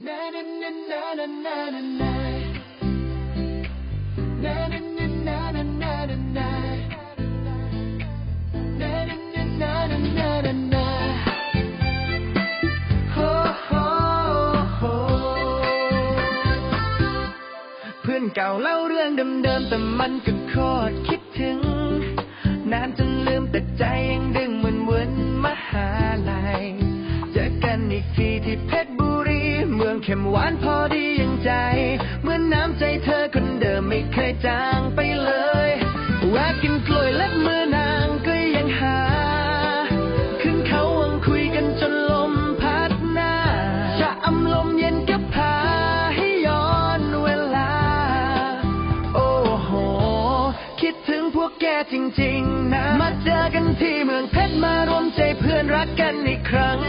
เพื่อนเก่าเล่าเรื่องเดิมๆแต่มันก็โคตรคิดถึง นานจนลืมแต่ใจยังดึง เข็มหวานพอดียังใจ เหมือนน้ำใจเธอคนเดิมไม่เคยจางไปเลยแวะกินกล้วยเล็บมือนางก็ยังหา ขึ้นเขาวังคุยกันจนลมพัดหน้าจะอำลมเย็นก็พาให้ย้อนเวลา โอ้โห คิดถึงพวกแกจริงๆนะ มาเจอกันที่เมืองเพชรมารวมใจเพื่อนรักกันอีกครั้ง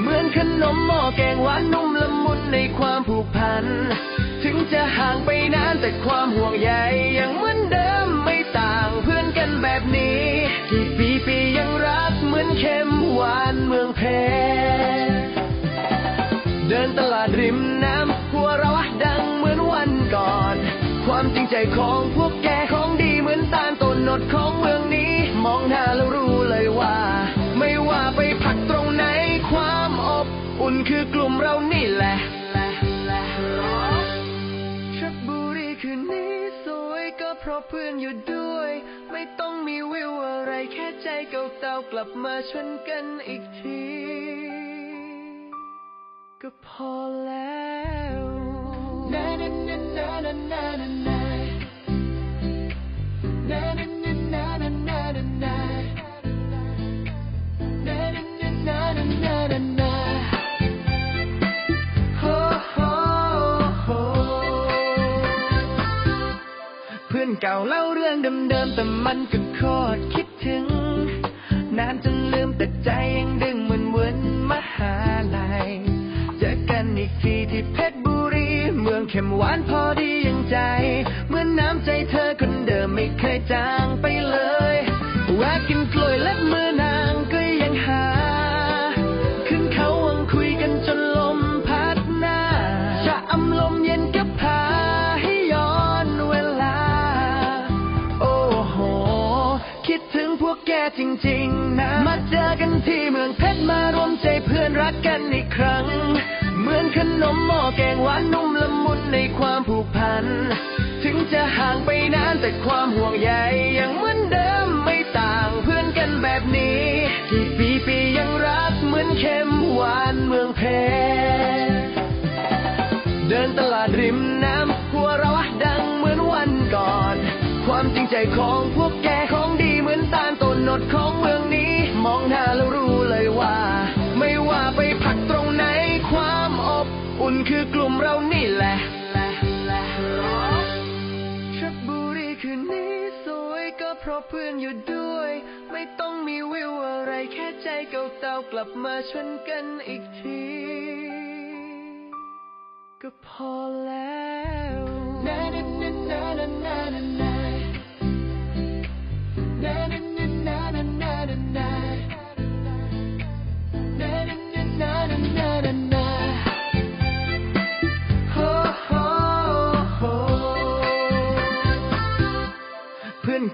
เหมือนขนมหม้อแกงหวานนุ่ม ในความผูกพัน ถึงจะห่างไปนานแต่ความห่วงใยยังเหมือนเดิมไม่ต่างเพื่อนกันแบบนี้ กี่ปีปียังรักเหมือนเค็มหวานเมืองเพช เพื่อนอยู่ด้วย ไม่ต้องมีวิวอะไรแค่ใจเก่าๆกลับมาชนกันอีกที ก็พอแล้ว เก่าเล่าเรื่องเดิมๆแต่มันก็โคตรคิดถึง นานจนลืมแต่ใจยังดึงเหมือนวนมหาลัยเจอกันอีกทีที่เพชรบุรี เมืองเข็มหวานพอดียังใจ เหมือนน้ำใจเธอคนเดิมไม่เคยจางไปเลยแวะกินกล้วยเล็บมือนางก็ยังหา ขึ้นเขาวังคุยกันจนลมพัดหน้าจะอำลมเย็นก็ จริงๆนะ มาเจอกันที่เมืองเพชรมารวมใจเพื่อนรักกันอีกครั้ง เหมือนขนมหม้อแกงหวานนุ่มละมุนในความผูกพัน ถึงจะห่างไปนานแต่ความห่วงใยยังเหมือนเดิมไม่ต่างเพื่อนกันแบบนี้กี่ปีปียังรักเหมือนเค็มหวานเมืองเพชร เดินตลาดริมน้ำหัวเราะดังเหมือนวันก่อน ความจริงใจของพวกแก ดของเมืองนี้ มองหน้าแล้วรู้เลยว่า ไม่ว่าไปพักตรงไหนความอบอุ่นคือกลุ่มเรานี่แหละชลบุรีคืนนี้สวยก็เพราะเพื่อนอยู่ด้วย ไม่ต้องมีวิวอะไรแค่ใจเก่าๆกลับมาชวนกันอีกที ก็พอแล้ว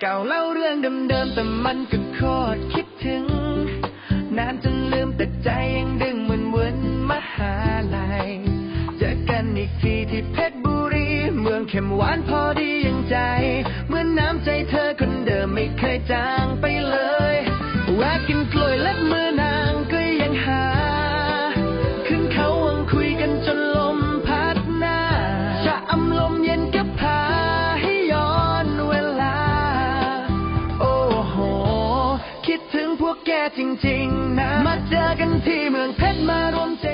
เก่าเล่าเรื่องเดิมๆแต่มันก็โคตรคิดถึง นานจนลืมแต่ใจยังดึงเหมือนวนมหาลัยเจอกันอีกทีที่เพชรบุรี เมืองเข็มหวานพอดียังใจ เหมือนน้ำใจเธอคนเดิมไม่เคยจางไปเลยแวะกินกล้วยเล็บมือ จริงๆนะ มาเจอกันที่เมืองเพชรมารวมใจ